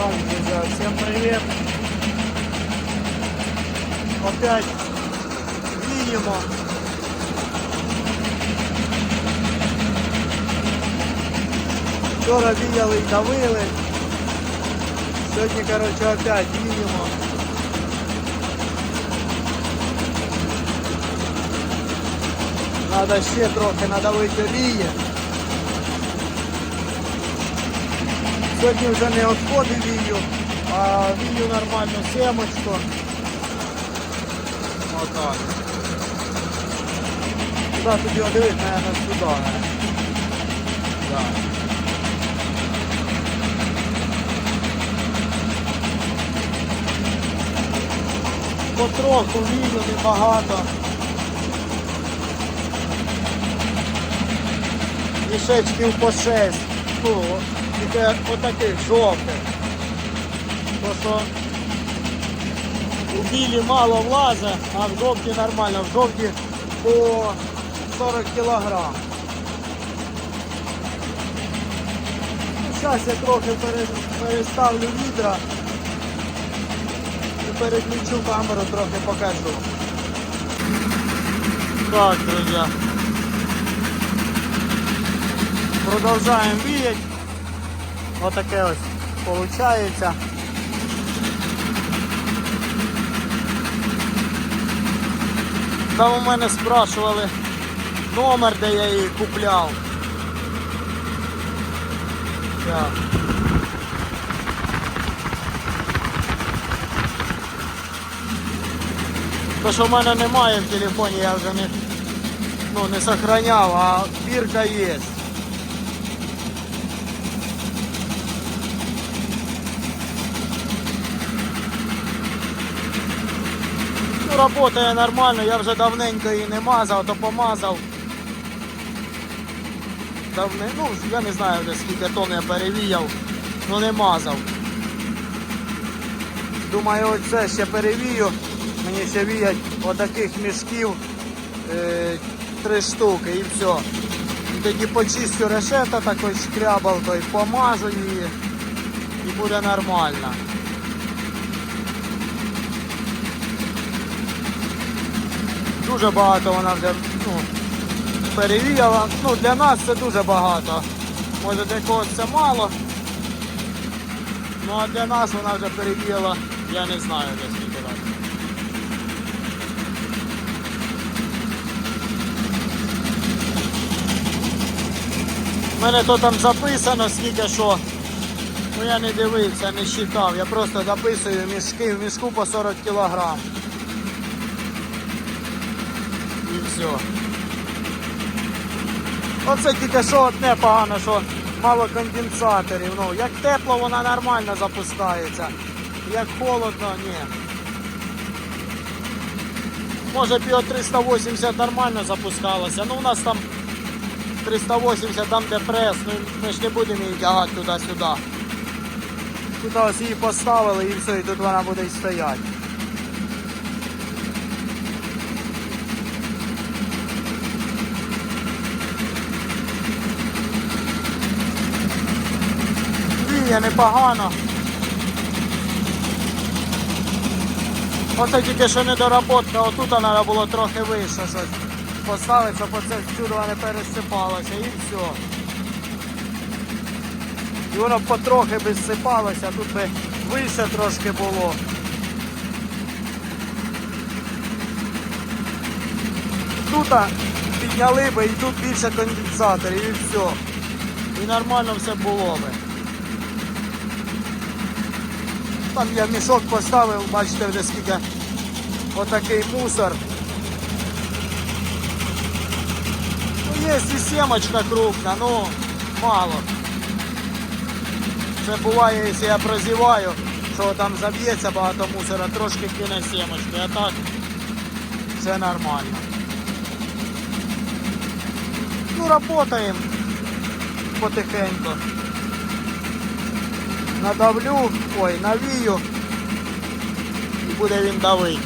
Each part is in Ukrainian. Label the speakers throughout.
Speaker 1: Так, друзья, всем привет! Опять видимо. Вчора віяли і давили. Сьогодні, короче, опять видимо. Надо ще трохи надавити олії. Сьогодні вже не відходи вію, а вію нормально семочку. Отак. Куда його дивись, наверное, сюди. Потроху вію, небагато. Мішечків по 6. Ну, тільки отаких жовтих. То що у білі мало влазить, а в жовті нормально. В жовті по 40 кілограм. Зараз я трохи переставлю відра і переключу камеру, трохи покажу. Так, друзья. Продовжаємо віять. Отаке ось виходить. Там у мене спрашували номер, де я її купляв. Так. То, що в мене немає в телефоні, я вже не, ну, не сохраняв, а бірка є. Работає нормально, я вже давненько її не мазав, то помазав. Давне, ну, я не знаю вже скільки тонн я перевіяв, ну не мазав. Думаю, оце ще перевію. Мені ще віять отаких мішків е, три штуки і все. І тоді почистю решета, такий шкрябал, той помажу її і буде нормально. Дуже багато вона вже ну, перевіяла. Ну, для нас це дуже багато. Може для когось це мало. Ну а для нас вона вже перевіяла, я не знаю де скільки. У мене то там записано скільки що. Ну я не дивився, не считав. Я просто записую мішки в мішку по 40 кілограм. І все. Оце тільки що одне погано, що мало конденсаторів. Ну, як тепло, вона нормально запускається. Як холодно, ні. Може біо 380 нормально запускалося. Ну у нас там 380 там де прес, ну ми ж не будемо її тягати туди-сюди. Тут ось її поставили і все, і тут вона буде стояти. Віє непогано. Оце тільки що недоработка, отут треба було трохи вище щось поставити, щоб оце всюди не пересипалося і все. І воно потрохи би зсипалося, тут би вище трошки було. Тут підняли би і тут більше конденсаторів і все. І нормально все було би. Там я мішок поставив, бачите вже скільки отакий мусор. Ну, є і сімочка крупна, ну мало. Це буває, якщо я прозіваю, що там заб'ється багато мусора, трошки кине сімочки, а так все нормально. Ну, работаємо потихеньку. Надавлю, ой, навію і буде він давить.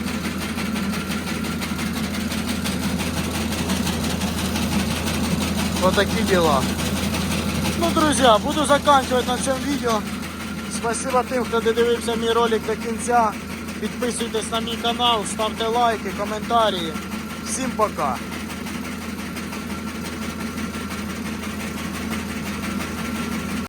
Speaker 1: Вот такие дела. Ну, друзья, буду заканчивать на цьому видео. Спасибо тим, хто додивився мій ролик до кінця. Підписуйтесь на мій канал, ставте лайки, коментарі. Всім пока!